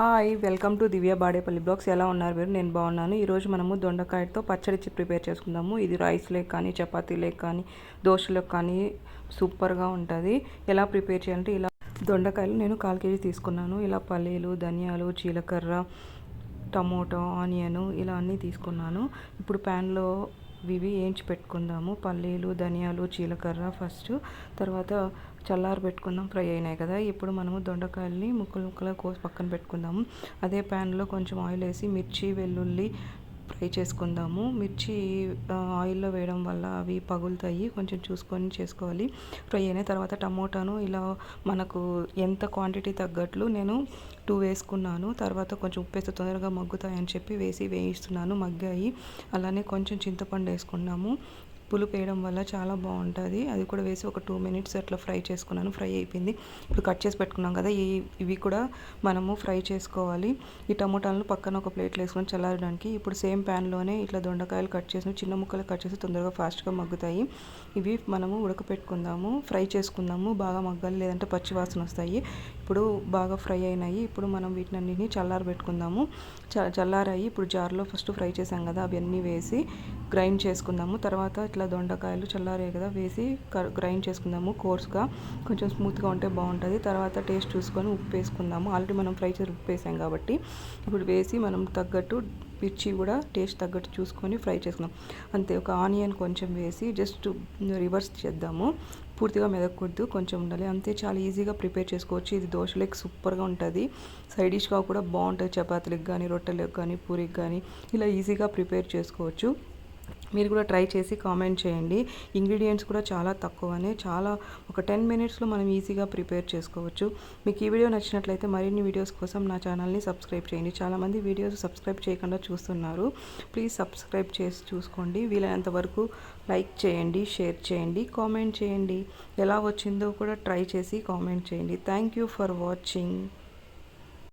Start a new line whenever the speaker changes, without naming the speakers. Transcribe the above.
Hi welcome to Divya Badepalli blogs. ఎలా ఉన్నారు మీరు? నేను బాగున్నాను. ఈరోజు మనము దొండకాయతో పచ్చడి ప్రిపేర్ చేసుకుందాము. ఇది రైస్ లేక్ కానీ చపాతీలే కానీ దోశలకు కానీ సూపర్గా ఉంటుంది. ఎలా ప్రిపేర్ చేయాలంటే ఇలా దొండకాయలు నేను కాల్ కేజీ తీసుకున్నాను. ఇలా పల్లీలు ధనియాలు జీలకర్ర టమోటో ఆనియన్ ఇలా అన్నీ తీసుకున్నాను. ఇప్పుడు ప్యాన్లో ఇవి వేయించి పెట్టుకుందాము? పల్లీలు ధనియాలు జీలకర్ర ఫస్ట్. తర్వాత చల్లారి పెట్టుకుందాం ఫ్రై అయినాయి కదా. ఇప్పుడు మనము దొండకాయల్ని ముక్కలు ముక్కలు కోసి పక్కన పెట్టుకుందాము. అదే ప్యాన్లో కొంచెం ఆయిల్ వేసి మిర్చి వెల్లుల్లి ఫ్రై చేసుకుందాము. మిర్చి ఆయిల్లో వేయడం వల్ల అవి పగులుతాయి. కొంచెం చూసుకొని చేసుకోవాలి. ఫ్రై అయిన తర్వాత టమోటాను ఇలా మనకు ఎంత క్వాంటిటీ తగ్గట్లు నేను టూ వేసుకున్నాను. తర్వాత కొంచెం ఉప్పు వేస్తే తొందరగా మగ్గుతాయని చెప్పి వేసి వేయిస్తున్నాను. మగ్గాయి. అలానే కొంచెం చింతపండు వేసుకున్నాము. పులుపు వేయడం వల్ల చాలా బాగుంటుంది. అది కూడా వేసి ఒక టూ మినిట్స్ అట్లా ఫ్రై చేసుకున్నాను. ఫ్రై అయిపోయింది. ఇప్పుడు కట్ చేసి పెట్టుకున్నాం కదా ఈ ఇవి కూడా మనము ఫ్రై చేసుకోవాలి. ఈ టమోటాలను పక్కన ఒక ప్లేట్లో వేసుకొని చల్లారడానికి ఇప్పుడు సేమ్ ప్యాన్లోనే ఇట్లా దొండకాయలు కట్ చేసి చిన్న ముక్కలు కట్ చేసి తొందరగా ఫాస్ట్గా మగ్గుతాయి. ఇవి మనము ఉడకపెట్టుకుందాము ఫ్రై చేసుకుందాము. బాగా మగ్గాలి లేదంటే పచ్చి వాసన వస్తాయి. ఇప్పుడు బాగా ఫ్రై అయినాయి. ఇప్పుడు మనం వీటిని అన్నిటిని చల్లారబెట్టుకుందాము. చ చల్లారాయి ఇప్పుడు జార్లో ఫస్ట్ ఫ్రై చేసాం కదా అవన్నీ వేసి గ్రైండ్ చేసుకుందాము. తర్వాత ఇట్లా దొండకాయలు చల్లారే కదా వేసి గ్రైండ్ చేసుకుందాము కోర్స్గా కొంచెం స్మూత్గా ఉంటే బాగుంటుంది. తర్వాత టేస్ట్ చూసుకొని ఉప్పు వేసుకుందాము. ఆల్రెడీ మనం ఫ్రై చేసి ఉప్పు వేసాం కాబట్టి. ఇప్పుడు వేసి మనం తగ్గట్టు మిర్చి కూడా టేస్ట్ తగ్గట్టు చూసుకొని ఫ్రై చేసుకుందాం. అంతే ఒక ఆనియన్ కొంచెం వేసి జస్ట్ రివర్స్ చేద్దాము. పూర్తిగా మెదకూడదు కొంచెం ఉండాలి. అంతే చాలా ఈజీగా ప్రిపేర్ చేసుకోవచ్చు. ఇది దోశలకు సూపర్గా ఉంటుంది. సైడ్ డిష్గా కూడా బాగుంటుంది. చపాతీలకు కానీ రొట్టెలకు కానీ పూరికి కానీ ఇలా ఈజీగా ప్రిపేర్ చేసుకోవచ్చు. మీరు కూడా ట్రై చేసి కామెంట్ చేయండి. ఇంగ్రీడియంట్స్ కూడా చాలా తక్కువనే. చాలా ఒక టెన్ మినిట్స్లో మనం ఈజీగా ప్రిపేర్ చేసుకోవచ్చు. మీకు ఈ వీడియో నచ్చినట్లయితే మరిన్ని వీడియోస్ కోసం నా ఛానల్ని సబ్స్క్రైబ్ చేయండి. చాలామంది వీడియోస్ సబ్స్క్రైబ్ చేయకుండా చూస్తున్నారు. ప్లీజ్ సబ్స్క్రైబ్ చేసి చూసుకోండి. వీలైనంత వరకు లైక్ చేయండి షేర్ చేయండి కామెంట్ చేయండి. ఎలా వచ్చిందో కూడా ట్రై చేసి కామెంట్ చేయండి. Thank you for watching.